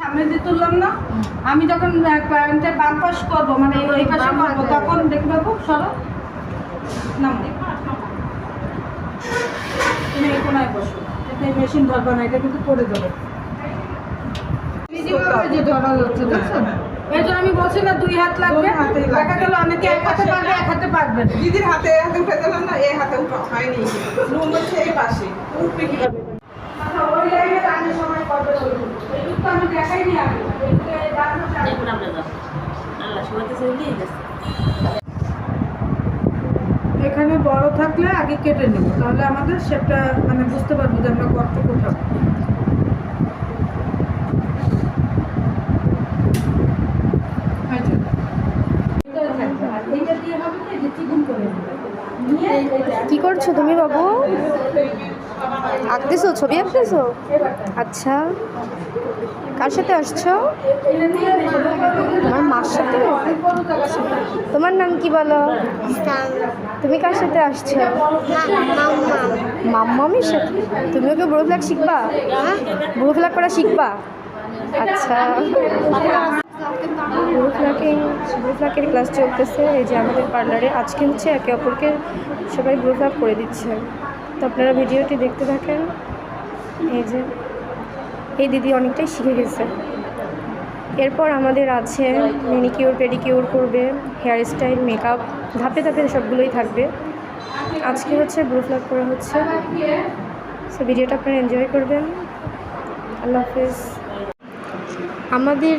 সামনে দিয়ে তুললাম না? আমি যখন প্যারেন্টের বাম পাশ করব মানে এই পাশে করব, তখন দেখবে খুব সরো। নাম তুমি এই বসো। এটা মেশিন ধরবা না, এটা কিন্তু করে দেবো যে ধরা যাচ্ছে দেখছেন জন্য আমি বলছি না দুই হাত লাগবে। দেখা গেল অনেকে এক হাতে পারবে এক হাতে পারবে। না। দিদির হাতে হাতে উঠে দিলাম না এ হাতে উঠা হয়নি। নুন হচ্ছে এই পাশে। উঠবে কীভাবে? আচ্ছা, ওই লাইনে সময়। তো আমি দেখাইনি আগে। এখানে বড় থাকলে আগে কেটে নেব। তাহলে আমাদের সেটা মানে বুঝতে পারব যে আমরা কতটুকু খাব এই যে। এইটা থাকবে। আর এইটা দিয়ে হবে কি? এই যে চিকন করে নেবে। নিয়ে এইটা- কি করছ তুমি বাবু? আঁকতেছো ছবি আঁকতেছো? আচ্ছা। কার সাথে আসছো? তোমার মার সাথে? বড়। তোমার নাম কি বলো? তুমি কার সাথে আসছো? মাম্মামির সাথে? তুমি ওকে ব্রো ফ্ল্যাগ শিখবা? ব্রো ফ্ল্যাগ করা শিখবা? আচ্ছা। ব্রো ফ্ল্যাকিং ব্রো ক্লাস চলতেছে। এই যে আমাদের পার্লারে আজকে হচ্ছে একে অপরকে সবাই ব্রো ফ্ল্যাগ করে দিচ্ছে। তো আপনারা ভিডিওটি দেখতে থাকেন। এই যে, এই দিদি অনেকটাই শিখে গেছে। এরপর আমাদের আছে মেনিকিউর পেডিকিউর করবে হেয়ার স্টাইল মেকআপ ধাপে ধাপে সবগুলোই থাকবে। আজকে হচ্ছে ব্রু ফ্ল্যাগ করা হচ্ছে। সো ভিডিওটা আপনারা এনজয় করবেন। আল্লাহ হাফেজ। আমাদের